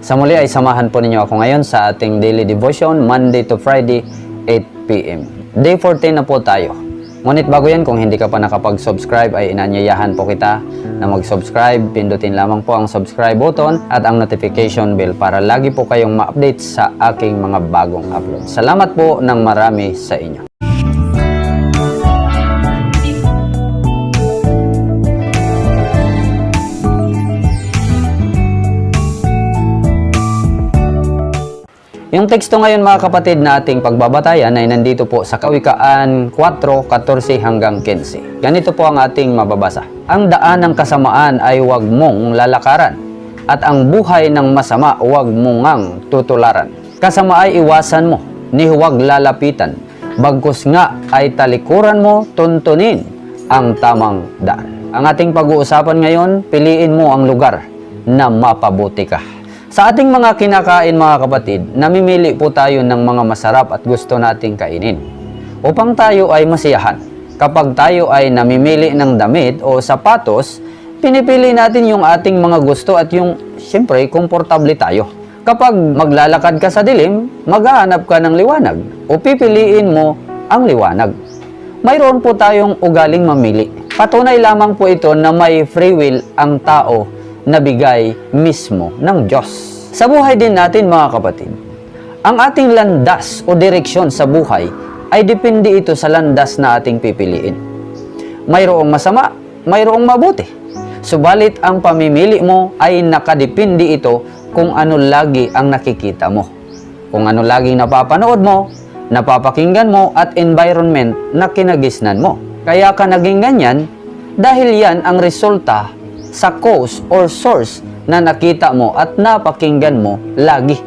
Sa muli ay samahan po ninyo ako ngayon sa ating daily devotion, Monday to Friday, 8 p.m. Day 14 na po tayo. Ngunit bago yan, kung hindi ka pa nakapag-subscribe, ay inanyayahan po kita na mag-subscribe. Pindutin lamang po ang subscribe button at ang notification bell para lagi po kayong ma-update sa aking mga bagong upload. Salamat po ng marami sa inyo. Yung teksto ngayon mga kapatid na ating pagbabatayan ay nandito po sa Kawikaan 4:14 hanggang 15. Ganito po ang ating mababasa. Ang daan ng kasamaan ay huwag mong lalakaran at ang buhay ng masama huwag mong ngang tutularan. Kasama ay iwasan mo, ni huwag lalapitan. Bagkus nga ay talikuran mo, tuntunin ang tamang daan. Ang ating pag-uusapan ngayon, piliin mo ang lugar na mapabuti ka. Sa ating mga kinakain mga kapatid, namimili po tayo ng mga masarap at gusto nating kainin. Upang tayo ay masiyahan. Kapag tayo ay namimili ng damit o sapatos, pinipili natin yung ating mga gusto at yung, siyempre, komportable tayo. Kapag maglalakad ka sa dilim, maghahanap ka ng liwanag o pipiliin mo ang liwanag. Mayroon po tayong ugaling mamili. Patunay lamang po ito na may free will ang tao na bigay mismo ng Diyos. Sa buhay din natin mga kapatid, ang ating landas o direksyon sa buhay ay depende ito sa landas na ating pipiliin. Mayroong masama, mayroong mabuti. Subalit ang pamimili mo ay nakadepende ito kung ano lagi ang nakikita mo. Kung ano laging napapanood mo, napapakinggan mo at environment na kinagisnan mo. Kaya ka naging ganyan dahil yan ang resulta sa cause or source na nakita mo at napakinggan mo lagi.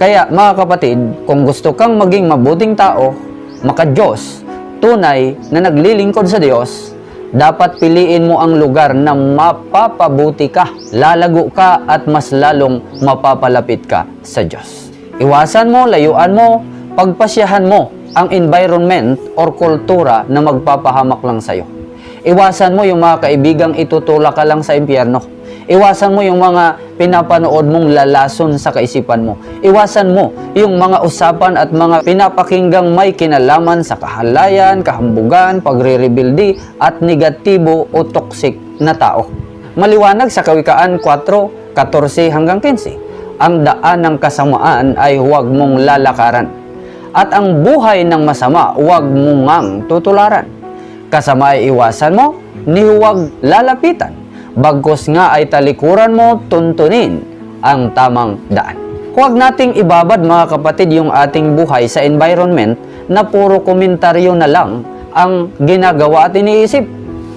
Kaya mga kapatid, kung gusto kang maging mabuting tao, maka-Diyos, tunay na naglilingkod sa Diyos, dapat piliin mo ang lugar na mapapabuti ka, lalago ka at mas lalong mapapalapit ka sa Diyos. Iwasan mo, layuan mo, pagpasyahan mo ang environment or kultura na magpapahamak lang sa'yo. Iwasan mo yung mga kaibigang itutulak ka lang sa impyerno. Iwasan mo yung mga pinapanood mong lalason sa kaisipan mo. Iwasan mo yung mga usapan at mga pinapakinggang may kinalaman sa kahalayan, kahambugan, pagre-rebuildi at negatibo o toxic na tao. Maliwanag sa Kawikaan 4, 14 hanggang 15. Ang daan ng kasamaan ay huwag mong lalakaran. At ang buhay ng masama huwag mong ngang tutularan kasama ay iwasan mo, ni huwag lalapitan. Bagkos nga ay talikuran mo, tuntunin ang tamang daan. Huwag nating ibabad mga kapatid yung ating buhay sa environment na puro komentaryo na lang ang ginagawa at iniisip.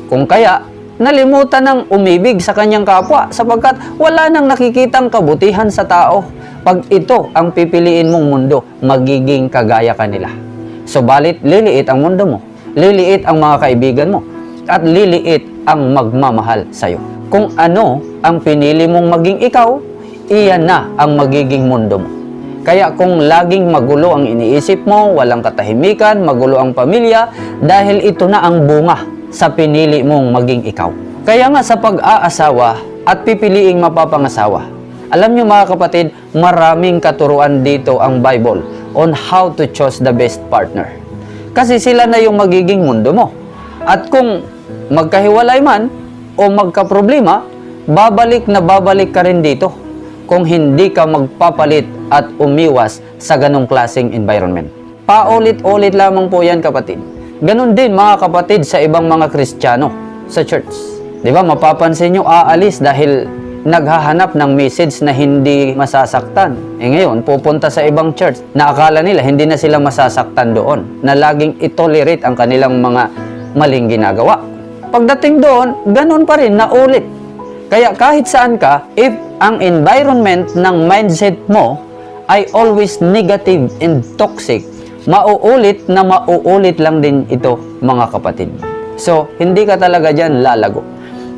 Kung kaya, nalimutan ng umibig sa kanyang kapwa sapagkat wala nang nakikitang kabutihan sa tao. Pag ito ang pipiliin mong mundo, magiging kagaya kanila. Subalit, liliit ang mundo mo liliit ang mga kaibigan mo at liliit ang magmamahal sa iyo. Kung ano ang pinili mong maging ikaw, iyan na ang magiging mundo mo. Kaya kung laging magulo ang iniisip mo, walang katahimikan, magulo ang pamilya, dahil ito na ang bunga sa pinili mong maging ikaw. Kaya nga sa pag-aasawa at pipiliing mapapangasawa, alam nyo mga kapatid, maraming katuruan dito ang Bible on how to choose the best partner. Kasi sila na yung magiging mundo mo. At kung magkahiwalay man o magkaproblema, babalik na babalik ka rin dito kung hindi ka magpapalit at umiwas sa ganong klaseng environment. Paulit-ulit lamang po yan kapatid. Ganon din mga kapatid sa ibang mga Kristiyano sa church. Di ba mapapansin nyo aalis dahil naghahanap ng message na hindi masasaktan. Eh ngayon, pupunta sa ibang church na akala nila hindi na sila masasaktan doon, na laging itolerate ang kanilang mga maling ginagawa. Pagdating doon, ganun pa rin, naulit. Kaya kahit saan ka, if ang environment ng mindset mo ay always negative and toxic, mauulit na mauulit lang din ito mga kapatid. So, hindi ka talaga dyan lalago.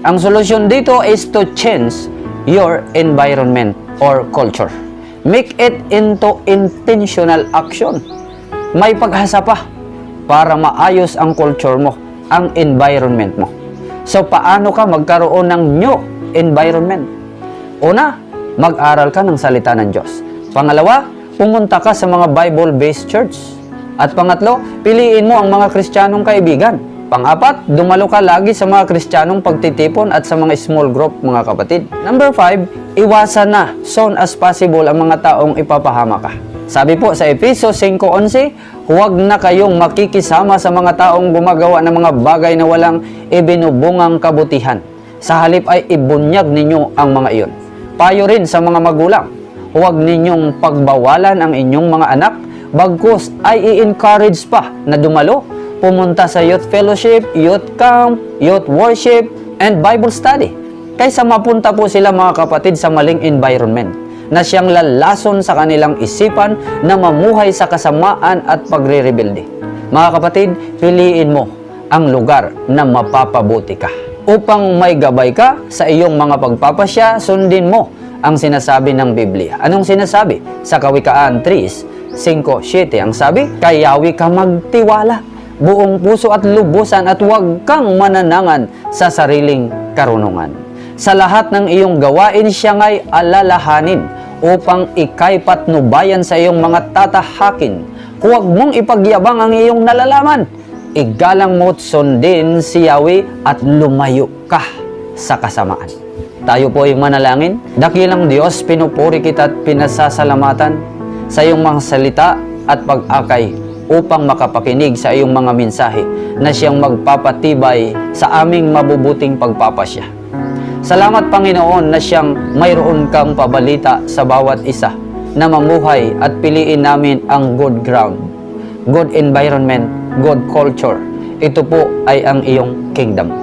Ang solusyon dito is to change your environment or culture. Make it into intentional action. May paghasa pa para maayos ang culture mo, ang environment mo. So, paano ka magkaroon ng new environment? Una, mag-aral ka ng salita ng Diyos. Pangalawa, pumunta ka sa mga Bible-based church. At pangatlo, piliin mo ang mga Kristiyanong kaibigan. Pangapat, dumalo ka lagi sa mga Kristiyanong pagtitipon at sa mga small group mga kapatid. Number five, iwasan na soon as possible ang mga taong ipapahama ka. Sabi po sa Epeso 5.11, huwag na kayong makikisama sa mga taong gumagawa ng mga bagay na walang ibinubungang kabutihan. Sa halip ay ibunyag ninyo ang mga iyon. Payo rin sa mga magulang, huwag ninyong pagbawalan ang inyong mga anak, bagkus ay i-encourage pa na dumalo, pumunta sa youth fellowship, youth camp, youth worship, and Bible study. Kaysa mapunta po sila mga kapatid sa maling environment na siyang lalason sa kanilang isipan na mamuhay sa kasamaan at pagre-rebelde. Mga kapatid, piliin mo ang lugar na mapapabuti ka. Upang may gabay ka sa iyong mga pagpapasya, sundin mo ang sinasabi ng Biblia. Anong sinasabi? Sa Kawikaan 3, 5, 7, ang sabi, Kayawi ka magtiwala, buong puso at lubusan at huwag kang mananangan sa sariling karunungan. Sa lahat ng iyong gawain siya nga'y alalahanin upang ikay patnubayan sa iyong mga tatahakin. Huwag mong ipagyabang ang iyong nalalaman. Igalang mo't sundin si Yahweh at lumayo ka sa kasamaan. Tayo po ay manalangin. Dakilang Diyos, pinupuri kita at pinasasalamatan sa iyong mga salita at pag-akay upang makapakinig sa iyong mga mensahe na siyang magpapatibay sa aming mabubuting pagpapasya. Salamat Panginoon na siyang mayroon kang pabalita sa bawat isa na mamuhay at piliin namin ang good ground, good environment, good culture. Ito po ay ang iyong kingdom.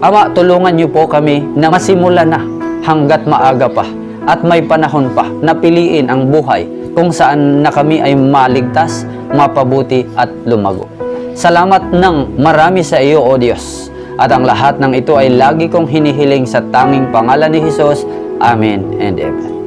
Ama, tulungan niyo po kami na masimula na hanggat maaga pa at may panahon pa na piliin ang buhay kung saan na kami ay maligtas, mapabuti at lumago. Salamat ng marami sa iyo, O Diyos. At ang lahat ng ito ay lagi kong hinihiling sa tanging pangalan ni Jesus. Amen and Amen.